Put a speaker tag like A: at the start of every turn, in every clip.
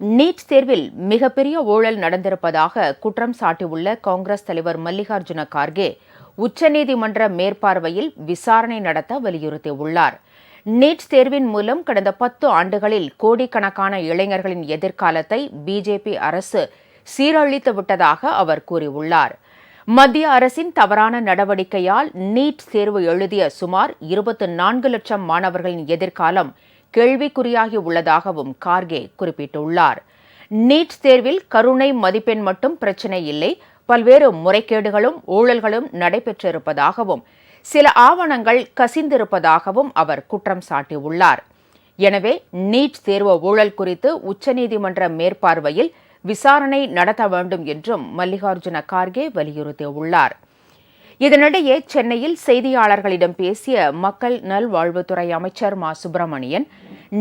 A: NEET தேர்வில் மிகப்பெரிய ஊழல் நடந்திருப்பதாக குற்றம் சாட்டியுள்ள காங்கிரஸ் தலைவர் மல்லிகார்ஜுன கார்கே உச்சநீதிமன்ற மேற்பார்வையில் விசாரணை நடத்த வலியுறுத்தியுள்ளார். நீட் தேர்வின் மூலம் கடந்த பத்து ஆண்டுகளில் கோடிக்கணக்கான இளைஞர்களின் எதிர்காலத்தை பிஜேபி அரசு சீரழித்து விட்டதாக அவர் கூறியுள்ளார். மத்திய அரசின் தவறான நடவடிக்கையால் நீட் தேர்வு எழுதிய சுமார் இருபத்து நான்கு லட்சம் மாணவர்களின் எதிர்காலம் கேள்விக்குறியாகி உள்ளதாகவும் கார்கே குறிப்பிட்டுள்ளார். நீட் தேர்வில் கருணை மதிப்பெண் மட்டும் பிரச்சினை இல்லை. பல்வேறு முறைகேடுகளும் ஊழல்களும் நடைபெற்றிருப்பதாகவும் சில ஆவணங்கள் கசிந்திருப்பதாகவும் அவர் குற்றம் சாட்டியுள்ளார். எனவே நீட் தேர்வு ஊழல் குறித்து உச்சநீதிமன்ற மேற்பார்வையில் விசாரணை நடத்த வேண்டும் என்றும் மல்லிகார்ஜுன கார்கே வலியுறுத்தியுள்ளார். இதனிடையே சென்னையில் செய்தியாளர்களிடம் பேசிய மக்கள் நல்வாழ்வுத்துறை அமைச்சர் மா. சுப்பிரமணியன்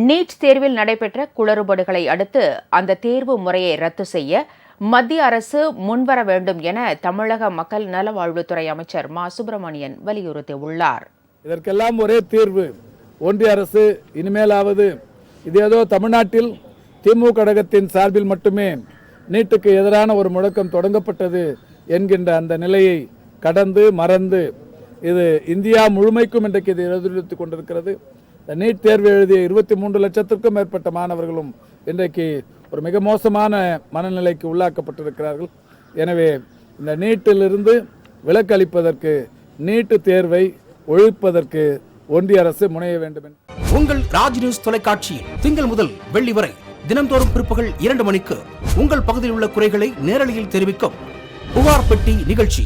A: நீட் தேர்வில் நடைபெற்ற குளறுபடுகளை அடுத்து அந்த தேர்வு முறையை ரத்து செய்ய மத்திய அரசு முன்வர வேண்டும் என தமிழக மக்கள் நலவாழ்வுத்துறை அமைச்சர் மா. சுப்பிரமணியன் வலியுறுத்தியுள்ளார்.
B: இதற்கெல்லாம் ஒரே தீர்வு. ஒன்றிய அரசு இனிமேலாவது இது ஏதோ தமிழ்நாட்டில் திமுக கழகத்தின் சார்பில் மட்டுமே நீட்டுக்கு எதிரான ஒரு முழக்கம் தொடங்கப்பட்டது என்கின்ற அந்த நிலையை கடந்து மறந்து இது இந்தியா முழுமைக்கும் இன்றைக்கு இது எதிரொலித்துக் கொண்டிருக்கிறது. இந்த நீட் தேர்வு எழுதிய இருபத்தி மூன்று லட்சத்திற்கும் மேற்பட்ட மாணவர்களும் இன்றைக்கு ஒரு மிக மோசமான மனநிலைக்கு உள்ளாக்கப்பட்டிருக்கிறார்கள். எனவே இந்த நீட்டிலிருந்து விலக்கு அளிப்பதற்கு நீட்டு தேர்வை ஒழிப்பதற்கு ஒன்றிய அரசு முனைய வேண்டும்
C: உங்கள் ராஜ் நியூஸ் தொலைக்காட்சியில் திங்கள் முதல் வெள்ளி வரை தினந்தோறும் பிற்பகல் இரண்டு மணிக்கு உங்கள் பகுதியில் உள்ள குறைகளை நேரலையில் தெரிவிக்கும் புகார் பெட்டி நிகழ்ச்சி.